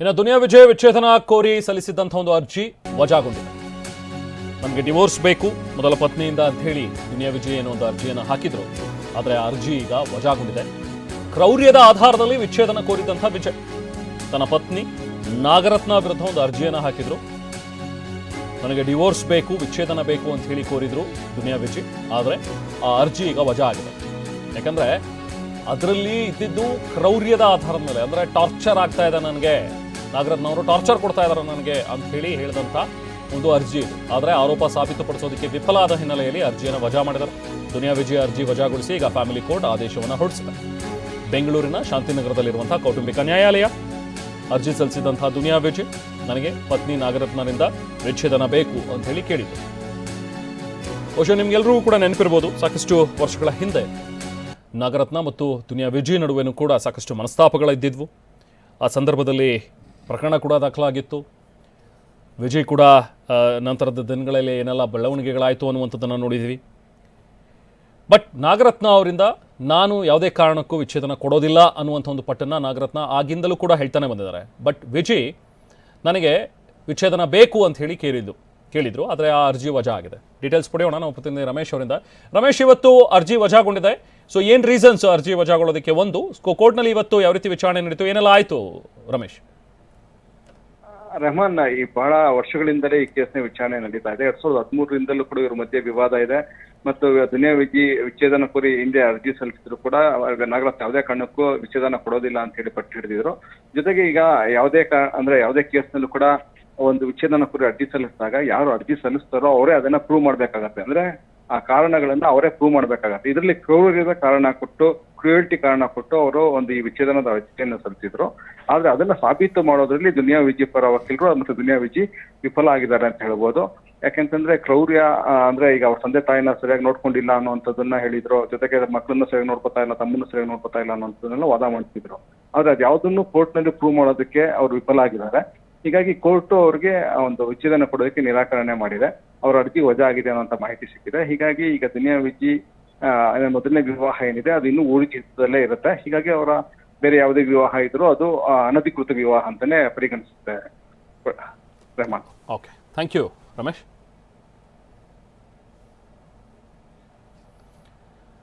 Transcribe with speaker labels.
Speaker 1: ಇನ್ನು ದುನಿಯಾ ವಿಜಯ್ ವಿಚ್ಛೇದನ ಕೋರಿ ಸಲ್ಲಿಸಿದ್ದಂಥ ಒಂದು ಅರ್ಜಿ ವಜಾಗೊಂಡಿದೆ. ನಮಗೆ ಡಿವೋರ್ಸ್ ಬೇಕು, ಮೊದಲ ಪತ್ನಿಯಿಂದ ಅಂತ ಹೇಳಿ ದುನಿಯಾ ವಿಜಯ್ ಏನೋ ಒಂದು ಅರ್ಜಿಯನ್ನು ಹಾಕಿದ್ರು. ಆದರೆ ಆ ಅರ್ಜಿ ಈಗ ವಜಾಗೊಂಡಿದೆ. ಕ್ರೌರ್ಯದ ಆಧಾರದಲ್ಲಿ ವಿಚ್ಛೇದನ ಕೋರಿದ್ದಂಥ ವಿಜಯ್. ತನ್ನ ಪತ್ನಿ ನಾಗರತ್ನ ವಿರುದ್ಧ ಒಂದು ಅರ್ಜಿಯನ್ನು ಹಾಕಿದ್ರು. ನನಗೆ ಡಿವೋರ್ಸ್ ಬೇಕು, ವಿಚ್ಛೇದನ ಬೇಕು ಅಂತ ಹೇಳಿ ಕೋರಿದ್ರು ದುನಿಯಾ ವಿಜಯ್. ಆದರೆ ಆ ಅರ್ಜಿ ಈಗ ವಜಾ ಆಗಿದೆ. ಯಾಕಂದ್ರೆ ಅದರಲ್ಲಿ ಇದ್ದಿದ್ದು ಕ್ರೌರ್ಯದ ಆಧಾರದ ಮೇಲೆ, ಅಂದ್ರೆ ಟಾರ್ಚರ್ ಆಗ್ತಾ ಇದೆ ನನಗೆ. ನಾಗರತ್ನವರು ಟಾರ್ಚರ್ ಕೊಡ್ತಾ ಇದ್ದಾರೆ ನನಗೆ ಅಂತ ಹೇಳಿ ಹೇಳಿದಂಥ ಒಂದು ಅರ್ಜಿ ಇದು. ಆದರೆ ಆರೋಪ ಸಾಬೀತುಪಡಿಸೋದಕ್ಕೆ ವಿಫಲ ಆದ ಹಿನ್ನೆಲೆಯಲ್ಲಿ ಅರ್ಜಿಯನ್ನು ವಜಾ ಮಾಡಿದರು ದುನಿಯಾ ವಿಜಯ ಅರ್ಜಿ ವಜಾಗೊಳಿಸಿ ಈಗ ಫ್ಯಾಮಿಲಿ ಕೋರ್ಟ್ ಆದೇಶವನ್ನು ಹೊರಡಿಸಿದೆ. ಬೆಂಗಳೂರಿನ ಶಾಂತಿನಗರದಲ್ಲಿರುವಂಥ ಕೌಟುಂಬಿಕ ನ್ಯಾಯಾಲಯ ಅರ್ಜಿ ಸಲ್ಲಿಸಿದಂಥ ದುನಿಯಾ ವಿಜಯ್, ನನಗೆ ಪತ್ನಿ ನಾಗರತ್ನರಿಂದ ವಿಚ್ಛೇದನ ಬೇಕು ಅಂತ ಹೇಳಿ ಕೇಳಿದರು. ಬಹುಶಃ ನಿಮ್ಗೆಲ್ಲರಿಗೂ ಕೂಡ ನೆನಪಿರ್ಬೋದು, ಸಾಕಷ್ಟು ವರ್ಷಗಳ ಹಿಂದೆ ನಾಗರತ್ನ ಮತ್ತು ದುನಿಯಾ ವಿಜಯ್ ನಡುವೆನೂ ಕೂಡ ಸಾಕಷ್ಟು ಮನಸ್ತಾಪಗಳಿದ್ದಿದ್ವು ಆ ಸಂದರ್ಭದಲ್ಲಿ ಪ್ರಕರಣ ಕೂಡ ದಾಖಲಾಗಿತ್ತು. ವಿಜಯ್ ಕೂಡ ನಂತರದ ದಿನಗಳಲ್ಲಿ ಏನೆಲ್ಲ ಬೆಳವಣಿಗೆಗಳಾಯಿತು ಅನ್ನುವಂಥದ್ದನ್ನು ನೋಡಿದ್ವಿ. ಬಟ್ ನಾಗರತ್ನ ಅವರಿಂದ ನಾನು ಯಾವುದೇ ಕಾರಣಕ್ಕೂ ವಿಚ್ಛೇದನ ಕೊಡೋದಿಲ್ಲ ಅನ್ನುವಂಥ ಒಂದು ಪಟ್ಟನ್ನು ನಾಗರತ್ನ ಆಗಿಂದಲೂ ಕೂಡ ಹೇಳ್ತಾನೆ ಬಂದಿದ್ದಾರೆ. ಬಟ್ ವಿಜಯ್ ನನಗೆ ವಿಚ್ಛೇದನ ಬೇಕು ಅಂತ ಹೇಳಿ ಕೇಳಿದ್ದು, ಕೇಳಿದರು. ಆದರೆ ಆ ಅರ್ಜಿ ವಜಾ ಆಗಿದೆ. ಡೀಟೇಲ್ಸ್ ಪಡೆಯೋಣ ನಾವು ಪ್ರತಿನಿಧಿ ರಮೇಶ್ ಅವರಿಂದ. ರಮೇಶ್ ಇವತ್ತು ಅರ್ಜಿ ವಜಾಗೊಂಡಿದೆ. ಸೊ ಏನು ರೀಸನ್ಸ್ ಅರ್ಜಿ ವಜಾಗೊಳ್ಳೋದಕ್ಕೆ ಒಂದು? ಕೋರ್ಟ್ನಲ್ಲಿ ಇವತ್ತು ಯಾವ ರೀತಿ ವಿಚಾರಣೆ ನಡೀತು? ಏನೆಲ್ಲ ಆಯಿತು ರಮೇಶ್?
Speaker 2: ರೆಹಮಾನ್, ಈ ಬಹಳ ವರ್ಷಗಳಿಂದಲೇ ಈ ಕೇಸ್ನ ವಿಚಾರಣೆ ನಡೀತಾ ಇದೆ. ಎರಡ್ ಸಾವಿರದ ಹದಿಮೂರರಿಂದಲೂ ಕೂಡ ಇವ್ರ ಮಧ್ಯೆ ವಿವಾದ ಇದೆ. ಮತ್ತು ದುನಿಯಾ ವಿಜಿ, ವಿಚ್ಛೇದನ ಕೋರಿ ಹಿಂದೆ ಅರ್ಜಿ ಸಲ್ಲಿಸಿದ್ರು ಕೂಡ. ನಾಗರತ್ನ ಯಾವುದೇ ಕಾರಣಕ್ಕೂ ವಿಚ್ಛೇದನ ಕೊಡೋದಿಲ್ಲ ಅಂತ ಹೇಳಿ ಪಟ್ಟು ಹಿಡಿದಿದ್ರು. ಜೊತೆಗೆ ಈಗ ಯಾವುದೇ ಅಂದ್ರೆ ಯಾವುದೇ ಕೇಸ್ನಲ್ಲೂ ಕೂಡ ಒಂದು ವಿಚ್ಛೇದನ ಕೋರಿ ಅರ್ಜಿ ಸಲ್ಲಿಸಿದಾಗ ಯಾರು ಅರ್ಜಿ ಸಲ್ಲಿಸ್ತಾರೋ ಅವರೇ ಅದನ್ನ ಪ್ರೂವ್ ಮಾಡ್ಬೇಕಾಗತ್ತೆ. ಅಂದ್ರೆ ಆ ಕಾರಣಗಳನ್ನ ಅವರೇ ಪ್ರೂವ್ ಮಾಡಬೇಕಾಗತ್ತೆ. ಇದರಲ್ಲಿ ಕ್ರೌರ್ಯದ ಕಾರಣ ಕೊಟ್ಟು ಕ್ರೂಯಲ್ಟಿ ಕಾರಣ ಕೊಟ್ಟು ಅವರು ಒಂದು ಈ ವಿಚ್ಛೇದನದ ಅರ್ಜಿಯನ್ನು ಸಲ್ಲಿಸಿದ್ರು. ಆದ್ರೆ ಅದನ್ನ ಸಾಬೀತು ಮಾಡೋದ್ರಲ್ಲಿ ದುನಿಯಾ ವಿಜಿ ಪರ ವಕೀಲರು ಮತ್ತು ದುನಿಯಾ ವಿಜಿ ವಿಫಲ ಆಗಿದ್ದಾರೆ ಅಂತ ಹೇಳ್ಬೋದು. ಯಾಕೆಂತಂದ್ರೆ ಕ್ರೌರ್ಯ ಅಂದ್ರೆ ಈಗ ಅವ್ರ ತಂದೆ ತಾಯಿನ ಸರಿಯಾಗಿ ನೋಡ್ಕೊಂಡಿಲ್ಲ ಅನ್ನುವಂಥದ್ದನ್ನ ಹೇಳಿದ್ರು. ಜೊತೆಗೆ ಮಕ್ಕಳನ್ನ ಸರಿಯಾಗಿ ನೋಡ್ಕೊತಾ ಇಲ್ಲ, ತಮ್ಮನ್ನ ಸರಿಯಾಗಿ ನೋಡ್ಕೊತಾ ಇಲ್ಲ ಅನ್ನೋದನ್ನೆಲ್ಲ ವಾದ ಮಾಡ್ತಿದ್ರು. ಆದ್ರೆ ಅದ್ಯಾವುದನ್ನು ಕೋರ್ಟ್ನಲ್ಲಿ ಪ್ರೂವ್ ಮಾಡೋದಕ್ಕೆ ಅವ್ರು ವಿಫಲ ಆಗಿದ್ದಾರೆ. ಹೀಗಾಗಿ ಕೋರ್ಟು ಅವ್ರಿಗೆ ಒಂದು ವಿಚ್ಛೇದನ ಕೊಡೋದಕ್ಕೆ ನಿರಾಕರಣೆ ಮಾಡಿದೆ. ಅವ್ರ ಅರ್ಜಿ ವಜಾ ಆಗಿದೆ ಅನ್ನೋಂಥ ಮಾಹಿತಿ ಸಿಕ್ಕಿದೆ. ಹೀಗಾಗಿ ಈಗ ದುನಿಯಾ ವಿಜಿ ಮೊದಲನೇ ವಿವಾಹ ಏನಿದೆ, ಅದು ಇನ್ನೂ ಊರಿಜಿತದಲ್ಲೇ ಇರುತ್ತೆ. ಹೀಗಾಗಿ ಅವರ ಬೇರೆ ಯಾವುದೇ ವಿವಾಹ ಇದ್ರೂ ಅದು ಅನಧಿಕೃತ ವಿವಾಹ ಅಂತಾನೆ ಪರಿಗಣಿಸುತ್ತೆ. Rehman
Speaker 1: okay thank you Ramesh.